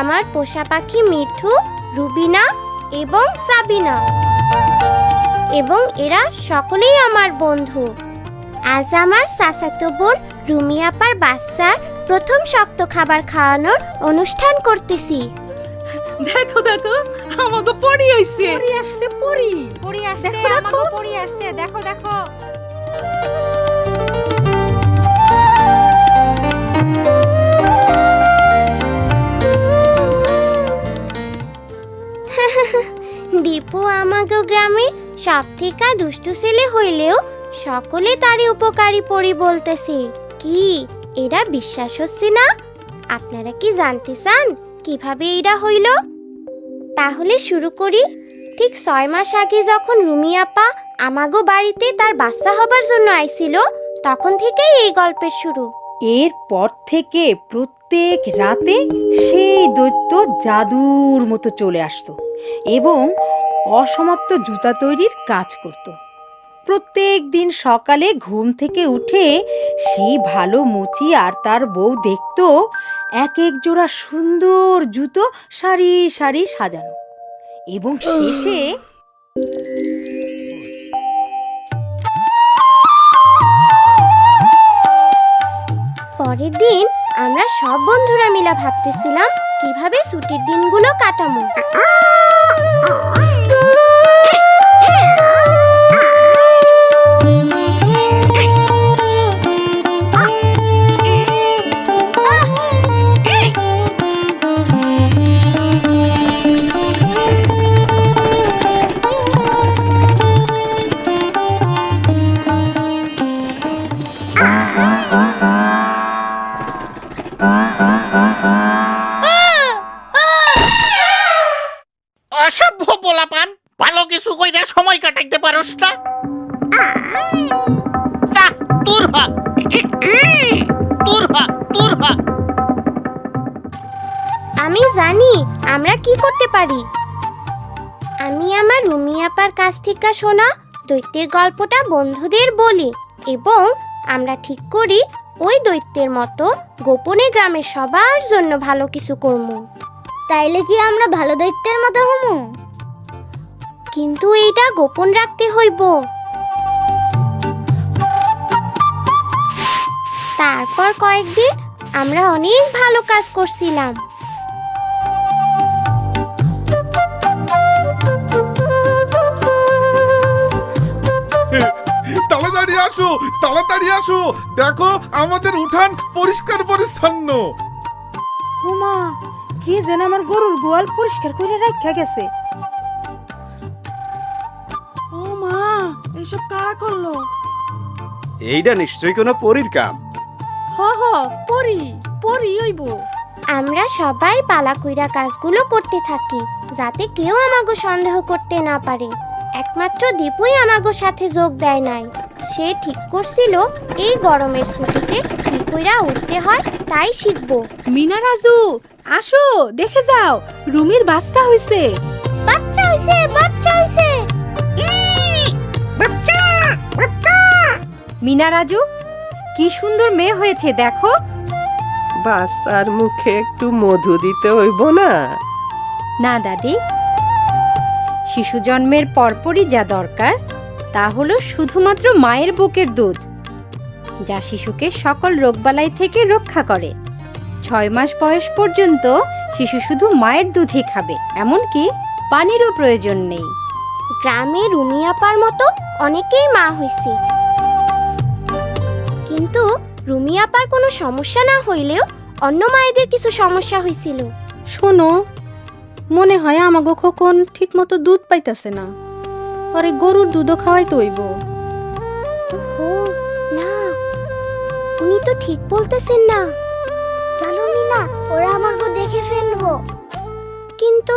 আমার পোষা পাখি মিঠু রুবিনা এবং সাবিনা। এবং এরা সকলেই আমার বন্ধু। আজ আমার চাচাতো বোন রুমি আপার বাচ্চার প্রথম শক্ত খাবার খাওয়ানোর অনুষ্ঠান করতেছি। দেখো দেখো আমাকে পড়ি আইছে। পড়ি আসছে পড়ি পড়ি আসছে। আমাকে পড়ি আসছে দেখো দেখো। গ্রামে সব থেকে দুষ্টু ছেলে হইলেও সকলে তারই উপকারী পড়ি বলতেছে। কি? এরা বিশ্বাস হচ্ছে না? আপনারা কি জানতে চান কীভাবে এরা হইল? তাহলে শুরু করি। ঠিক ছয় মাস আগে যখন রুমি আপা আমাগো বাড়িতে তার বাচ্চা হবার জন্য আইছিল, তখন থেকেই এই গল্পের শুরু। এরপর থেকে প্রত্যেক রাতে সেই দৈত্য জাদুর মতো চলে আসতো এবং অসমাপ্ত জুতা তৈরির কাজ করত। প্রত্যেক দিন সকালে ঘুম থেকে উঠে সেই ভালো মুচি আর তার বউ দেখত এক এক জোড়া সুন্দর জুতো সারি সারি সাজানো। এবং শেষে পরের দিন আমরা সব বন্ধুরা মিলে ভাবতেছিলাম কীভাবে ছুটির দিনগুলো কাটাবো আমি জানি আমরা কি করতে পারি? আমি আমার রুমি আপার কাছ থেকে শোনা দৈত্যের গল্পটা বন্ধুদের বলি এবং আমরা ঠিক করি ওই দৈত্যের মতো গোপনে গ্রামের সবার জন্য ভালো কিছু করব। তাইলে কি আমরা ভালো দৈত্যের মতো হমু কিন্তু এইটা গোপন রাখতে হইব। তারপর কয়েকদিন আমরা অনেক ভালো কাজ করছিলাম। আসো তাড়াতাড়ি আসো। দেখো আমাদের উঠান পরিষ্কার পরিচ্ছন্ন। হুমা কে যেন আমার গরুর গোয়াল পরিষ্কার করে রাখা গেছে। ও মা এইসব কারা করল? এইটা নিশ্চয়ই কোনো পরীর কাম। হ হ পড়ি পড়ি হইব। আমরা সবাই পালা কইরা কাজগুলো করতে থাকি যাতে কেউ আমাগো সন্দেহ করতে না পারে। একমাত্র দীপুই আমাগো সাথে যোগ দেয় নাই। সে ঠিক করছিল এই গরমের ছুটিতে কি কইরা উঠতে হয় তাই শিখব। মিনা রাজু আসো দেখে যাও রুমির বাচ্চা হইছে। বাচ্চা হইছে বাচ্চা হইছে। মিনা রাজু কি সুন্দর মেয়ে হয়েছে দেখো। বাচ্চার মুখে একটু মধু দিতে হইব না? না দাদি। শিশু জন্মের পরপরই যা দরকার তা হলো শুধুমাত্র মায়ের বুকের দুধ যা শিশুকে সকল রোগবালাই থেকে রক্ষা করে। ছয় মাস বয়স পর্যন্ত শিশু শুধু মায়ের দুধই খাবে এমনকি পানিরও প্রয়োজন নেই। গ্রামে রুমিয়াপার মতো অনেকেই মা হইছে। কিন্তু রুমিয়াপার কোনো সমস্যা না হইলেও অন্য মায়েদের কিছু সমস্যা হয়েছিল শোনো মনে হয় আমাগো খোকন ঠিক মতো দুধ পাইতাছে না। পরে গরুর দুধও খাওয়াইতে তৈব ও, না, উনি তো ঠিক বলতেছেন না। চলো মিনা, ওরা আমাকে দেখে ফেলব। কিন্তু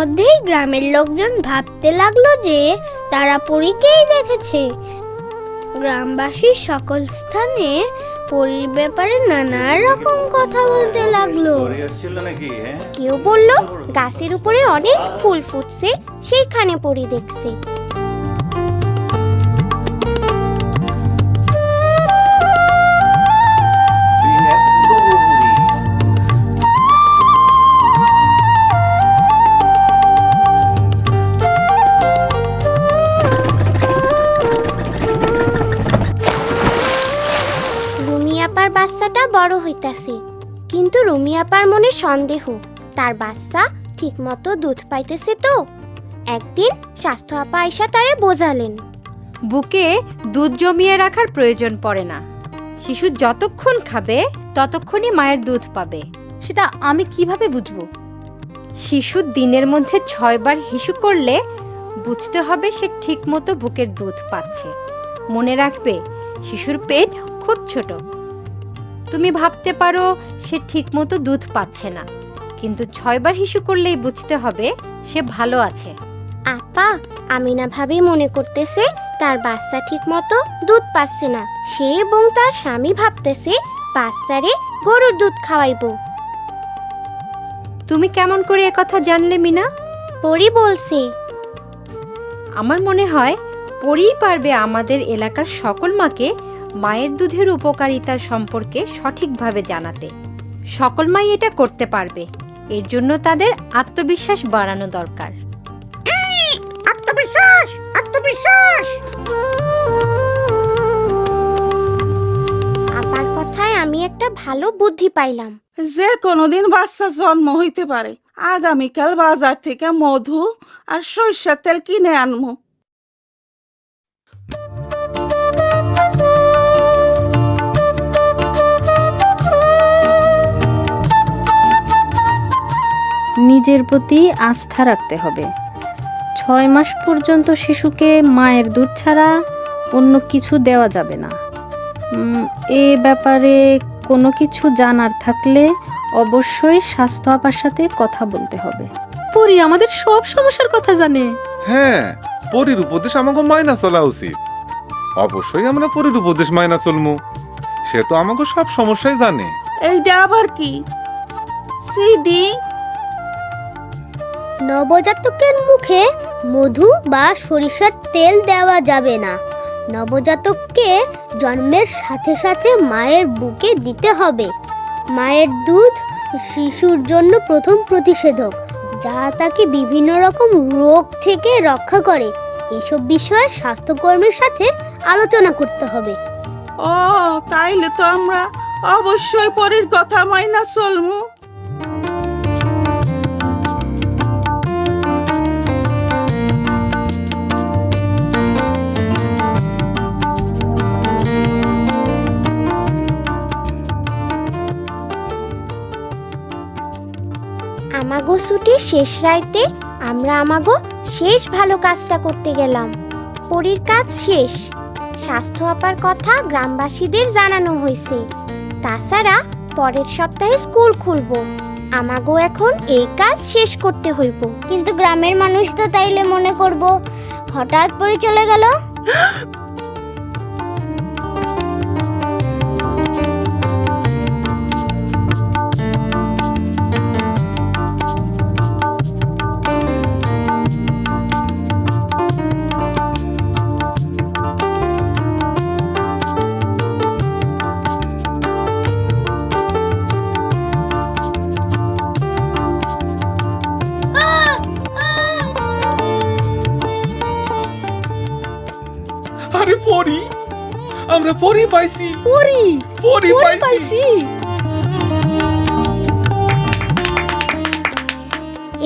মধ্যেই গ্রামের লোকজন ভাবতে লাগল যে তারা পরীকেই দেখেছে। গ্রামবাসীর সকল স্থানে পরীর ব্যাপারে নানা রকম কথা বলতে লাগল। কেউ বলল, গাছের উপরে অনেক ফুল ফুটছে, সেইখানে পরি দেখছে। বড় হইতাছে। কিন্তু রুমি আপার মনে সন্দেহ, তার বাচ্চা ঠিকমতো দুধ পাইতেছে তো। একদিন স্বাস্থ্য আপা আইসা তারে বোঝালেন। বুকে দুধ জমিয়ে রাখার প্রয়োজন পড়ে না। শিশু যতক্ষণ খাবে, ততক্ষণই মায়ের দুধ পাবে। সেটা আমি কীভাবে বুঝব? শিশু দিনের মধ্যে ছয়বার হিসু করলে বুঝতে হবে সে ঠিকমতো বুকের দুধ পাচ্ছে। মনে রাখবে, শিশুর পেট খুব ছোট। তুমি ভাবতে পারো সে ঠিকমতো দুধ পাচ্ছে না। কিন্তু ছয়বার হিসু করলেই বুঝতে হবে সে ভালো আছে। আপা আমিনা ভাবি মনে করতেছে তার বাচ্চা ঠিকমতো দুধ পাচ্ছে না। সে এবং তার স্বামী ভাবতেছে বাচ্চারে গরুর দুধ খাওয়াইবো। তুমি কেমন করে একথা জানলে মিনা? পরি বলছে। আমার মনে হয় পরেই পারবে আমাদের এলাকার সকল মাকে মায়ের দুধের উপকারিতার সম্পর্কে সঠিকভাবে জানাতে। সকল মাই এটা করতে পারবে। এর জন্য তাদের আত্মবিশ্বাস বাড়ানো দরকার। আত্মবিশ্বাস আত্মবিশ্বাস! আপার কথায় আমি একটা ভালো বুদ্ধি পাইলাম। যে কোনোদিন বাচ্চা জন্ম হইতে পারে আগামীকাল বাজার থেকে মধু আর সরিষার তেল কিনে আনমু। নিজের প্রতি আস্থা রাখতে হবে। ছয় মাস পর্যন্ত শিশুকে মায়ের দুধ ছাড়া অন্য কিছু দেওয়া যাবে না। এ ব্যাপারে কোনো কিছু জানার থাকলে অবশ্যই স্বাস্থ্য আপার সাথে কথা বলতে হবে। পরি আমাদের সব সমস্যার কথা জানে। হ্যাঁ পরীর উপদেশ আমাকে মাইনা চলা উচিত। অবশ্যই আমরা পরীর উপদেশ মাইনা চলমু। সে তো আমাকে সব সমস্যাই জানে। এইটা আবার কি? সিডি নবজাতকের মুখে মধু বা সরিষার তেল দেওয়া যাবে না। নবজাতককে জন্মের সাথে সাথে মায়ের বুকে দিতে হবে। মায়ের দুধ শিশুর জন্য প্রথম প্রতিষেধক, যা তাকে বিভিন্ন রকম রোগ থেকে রক্ষা করে। এসব বিষয়ে স্বাস্থ্যকর্মীর সাথে আলোচনা করতে হবে। ও, তাইলে তো আমরা অবশ্যই পরের কথা মাইনা চলমু। ছুটির শেষ রাইতে আমরা আমাগো শেষ ভালো কাজটা করতে গেলাম। পরীর কাজ শেষ। স্বাস্থ্য আপার কথা গ্রামবাসীদের জানানো হয়েছে তাছাড়া পরের সপ্তাহে স্কুল খুলবো। আমাগো এখন এই কাজ শেষ করতে হইব। কিন্তু গ্রামের মানুষ তো তাইলে মনে করব হঠাৎ পরে চলে গেল। পরি। আমরা পরি পাইছি। পরি? পরি পাইছি।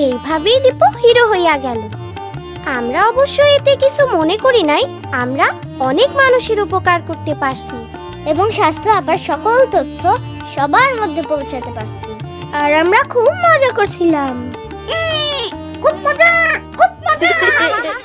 এইভাবেই দীপু হিরো হইয়া গেল। আমরা অবশ্য এতে কিছু মনে করি নাই আমরা অনেক মানুষের উপকার করতে পারছি এবং স্বাস্থ্য আবার সকল তথ্য সবার মধ্যে পৌঁছাতে পারছি। আর আমরা খুব মজা করছিলাম। খুব মজা খুব মজা।